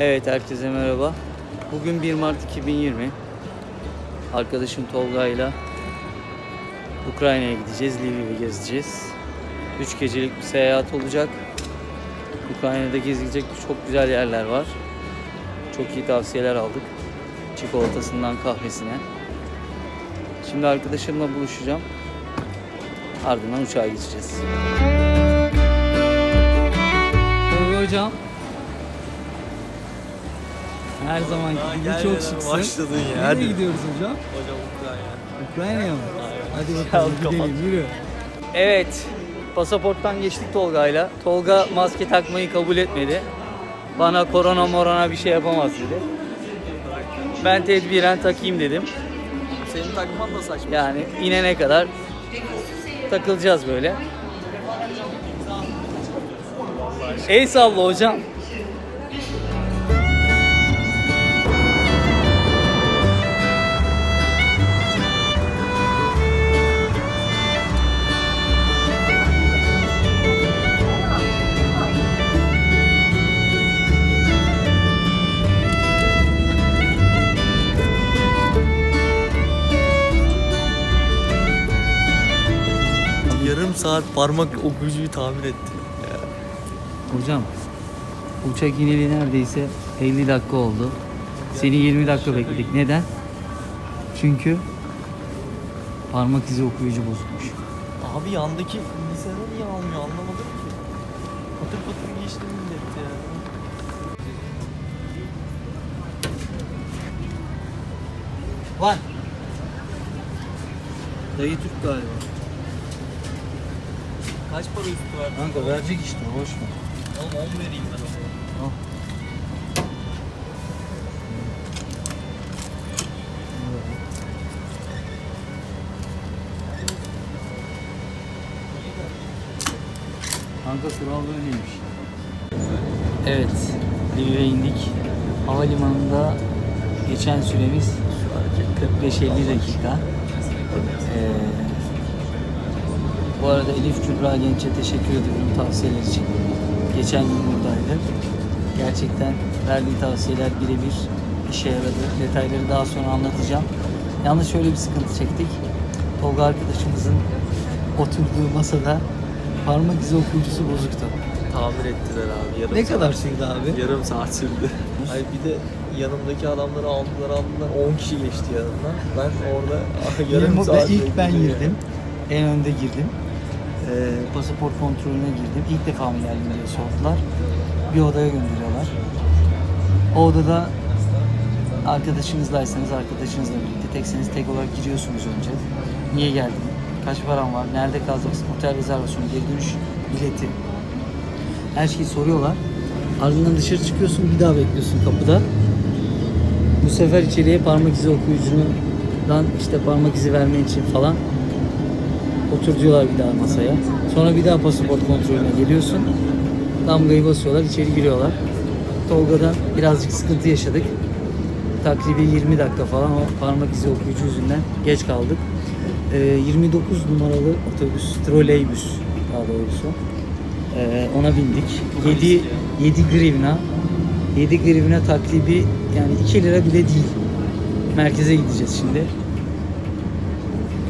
Evet herkese merhaba. Bugün 1 Mart 2020. Arkadaşım Tolga'yla Ukrayna'ya gideceğiz. Lviv'i gezeceğiz. 3 gecelik bir seyahat olacak. Ukrayna'da gezilecek çok güzel yerler var. Çok iyi tavsiyeler aldık. Çikolatasından kahvesine. Şimdi arkadaşımla buluşacağım. Ardından uçağa geçeceğiz. Her zaman gibi çok şıksın. Başladın ya. Nereye Hadi. gidiyoruz hocam? Hocam Ukrayna. Ukrayna'ya mı? Hadi Al, bakalım gidelim yürü. Evet. Pasaporttan geçtik Tolga'yla. Tolga maske takmayı kabul etmedi. Bana korona morona bir şey yapamaz dedi. Ben tedbiren takayım dedim. Senin takman da saçma. Yani inene kadar takılacağız böyle. El salla hocam. Saat parmak okuyucuyu tamir ettim. Hocam uçak ineli neredeyse 50 dakika oldu. Seni 20 dakika bekledik. Neden? Çünkü parmak izi okuyucu bozulmuş. Abi yandaki bilgisayarı niye almıyor anlamadım ki. Patır patır geçti millet ya. Var. Dayı Türk galiba. Kaç para üstü var? Kanka verecek işte boş ver. Oğlum 10 vereyim ben o zaman. Al. Kanka kural böyleymiş. Evet, Lviv'e indik. Havalimanında geçen süremiz 45-50 dakika. Ee, bu arada Elif Kübra Genç'e teşekkür ediyorum tavsiyeler için. Geçen gün buradaydı. Gerçekten verdiği tavsiyeler birebir işe yaradı. Detayları daha sonra anlatacağım. Yalnız şöyle bir sıkıntı çektik. Tolga arkadaşımızın oturduğu masada parmak izi okuyucusu bozuktu. Tamir ettiler abi. Yarım Ne saat. kadar sürdü abi? Yarım saat sürdü. Hayır bir de yanımdaki adamları aldılar aldılar 10 kişi geçti yanımdan. Ben orada yarım Benim- saat ilk ben bekledim girdim. En önde girdim. Ee, pasaport kontrolüne girdim. İlk defa mı geldim diye sordular. Bir odaya gönderiyorlar. O odada arkadaşınızlaysanız arkadaşınızla birlikte tekseniz tek olarak giriyorsunuz önce. Niye geldin? Kaç paran var? Nerede kalacaksın? Otel rezervasyonu, geri dönüş bileti. Her şeyi soruyorlar. Ardından dışarı çıkıyorsun, bir daha bekliyorsun kapıda. Bu sefer içeriye parmak izi okuyucundan işte parmak izi vermen için falan otur diyorlar bir daha masaya. Sonra bir daha pasaport kontrolüne geliyorsun. Damgayı basıyorlar, içeri giriyorlar. Tolga'da birazcık sıkıntı yaşadık. Takribi 20 dakika falan o parmak izi okuyucu yüzünden geç kaldık. Ee, 29 numaralı otobüs, troleybüs daha doğrusu. Ee, ona bindik. 7 7 grivna. 7 grivna takribi yani 2 lira bile değil. Merkeze gideceğiz şimdi.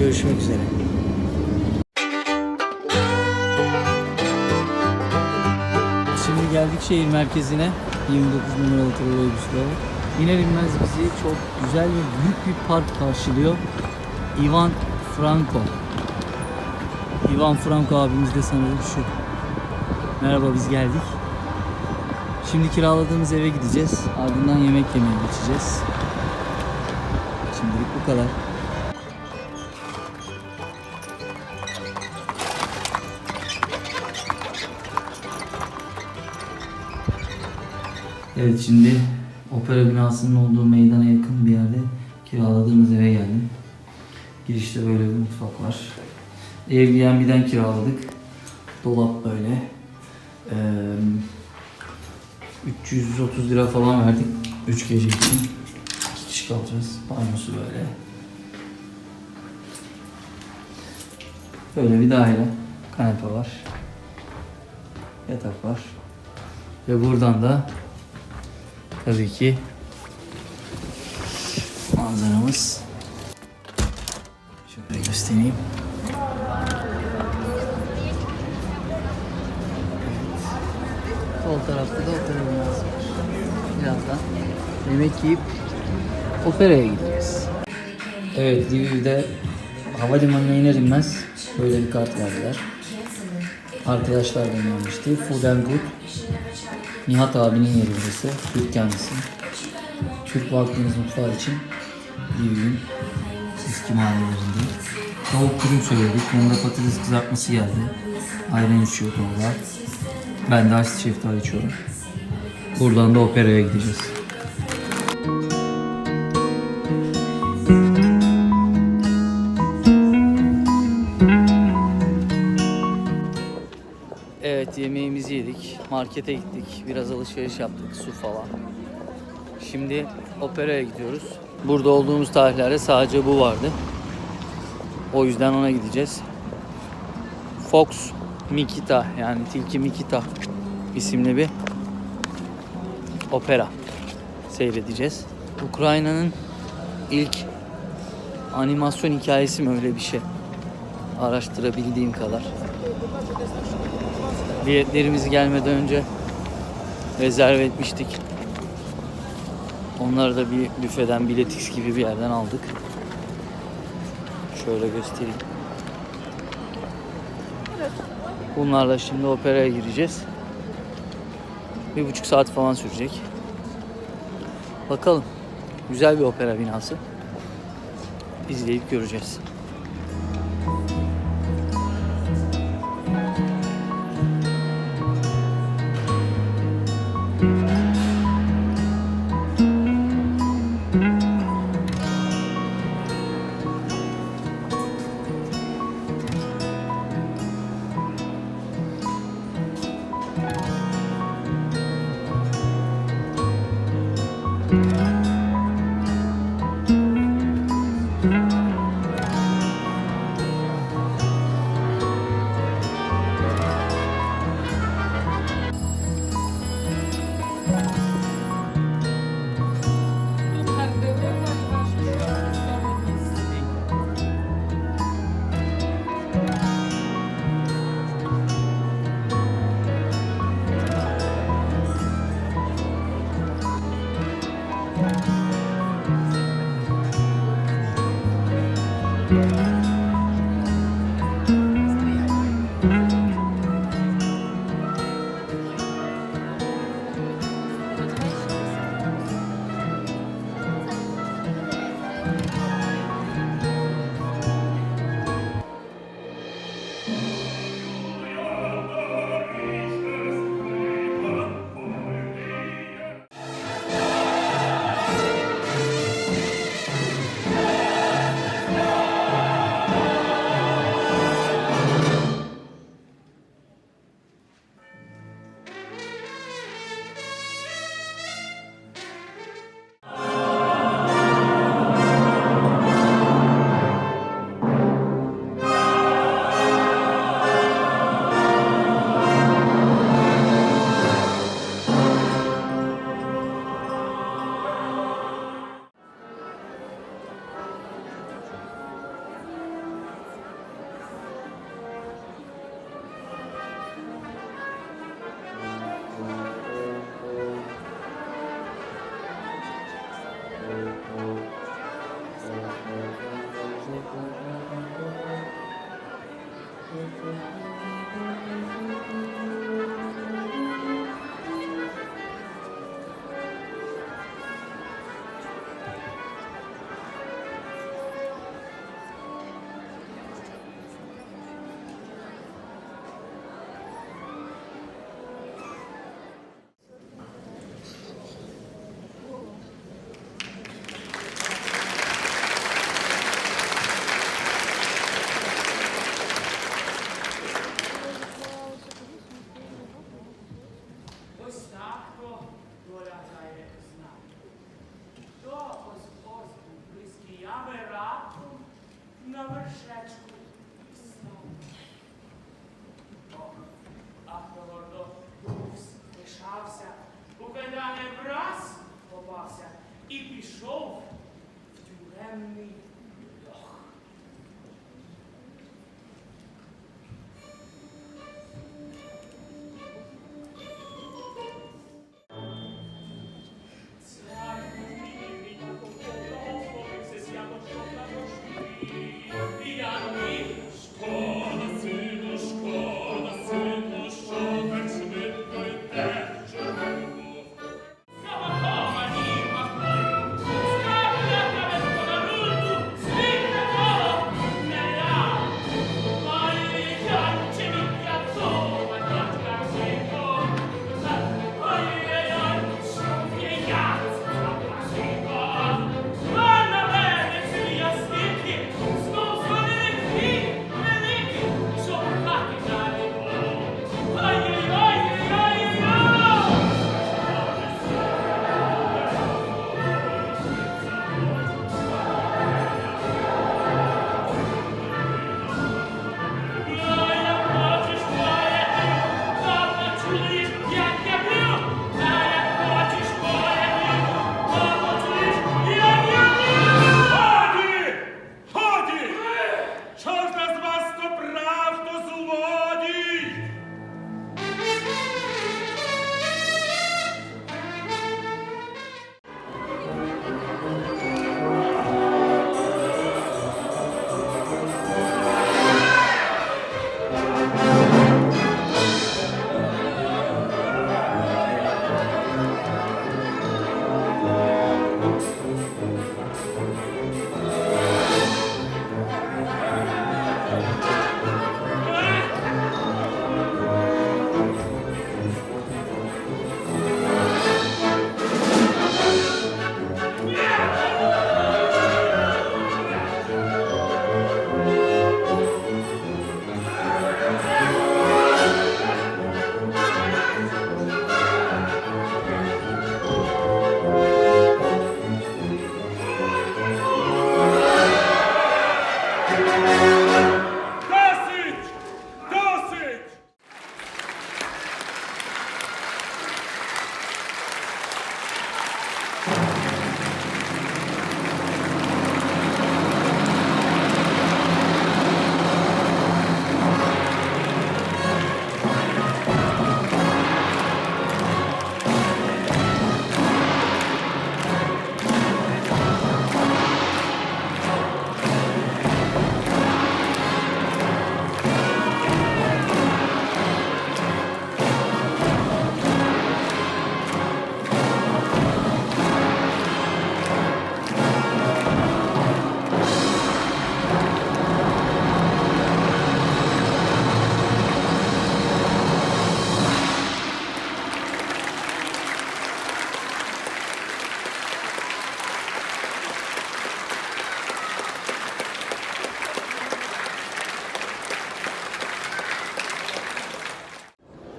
Görüşmek üzere. Geldik şehir merkezine. 29 numaralı trolleybüsle. İner inmez bizi çok güzel ve büyük bir park karşılıyor. Ivan Franko. Ivan Franko abimiz de sanırım şu. Merhaba biz geldik. Şimdi kiraladığımız eve gideceğiz. Ardından yemek yemeye geçeceğiz. Şimdilik bu kadar. Evet şimdi opera binasının olduğu meydana yakın bir yerde kiraladığımız eve geldim. Girişte böyle bir mutfak var. Airbnb'den kiraladık. Dolap böyle. Ee, 330 lira falan verdik 3 gece için. 2 kişi kalacağız. Banyosu böyle. Böyle bir daire. Kanepe var. Yatak var. Ve buradan da Tabii ki manzaramız. Şöyle göstereyim. Sol tarafta da opera binası var. Birazdan yemek yiyip operaya gideceğiz. Evet, Lviv'de havalimanına iner inmez böyle bir kart verdiler. Arkadaşlar göndermişti. Food and Good. Nihat abinin yeri burası. Türk kendisi. Türk Vakfınız Mutfağı için Lviv'in eski mahallelerinde. Tavuk dürüm söyledik. Yanında patates kızartması geldi. Ayran içiyor Tolga. Ben de Ice Şeftali içiyorum. Buradan da operaya gideceğiz. Yemeğimizi yedik. Markete gittik. Biraz alışveriş yaptık. Su falan. Şimdi operaya gidiyoruz. Burada olduğumuz tarihlerde sadece bu vardı. O yüzden ona gideceğiz. Fox Mikita yani Tilki Mikita isimli bir opera seyredeceğiz. Ukrayna'nın ilk animasyon hikayesi mi öyle bir şey? Araştırabildiğim kadar. Biletlerimizi gelmeden önce rezerve etmiştik. Onları da bir büfeden biletix gibi bir yerden aldık. Şöyle göstereyim. Bunlarla şimdi operaya gireceğiz. Bir buçuk saat falan sürecek. Bakalım. Güzel bir opera binası. İzleyip göreceğiz.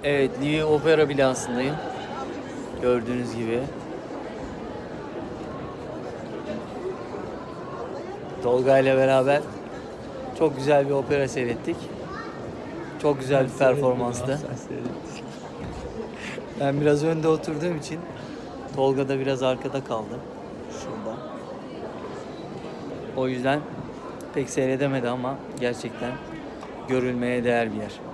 Evet, Livi Opera bilansındayım. Gördüğünüz gibi. Tolga ile beraber çok güzel bir opera seyrettik. Çok güzel bir performanstı. Ben biraz önde oturduğum için Tolga da biraz arkada kaldı. Şurada. O yüzden pek seyredemedi ama gerçekten görülmeye değer bir yer.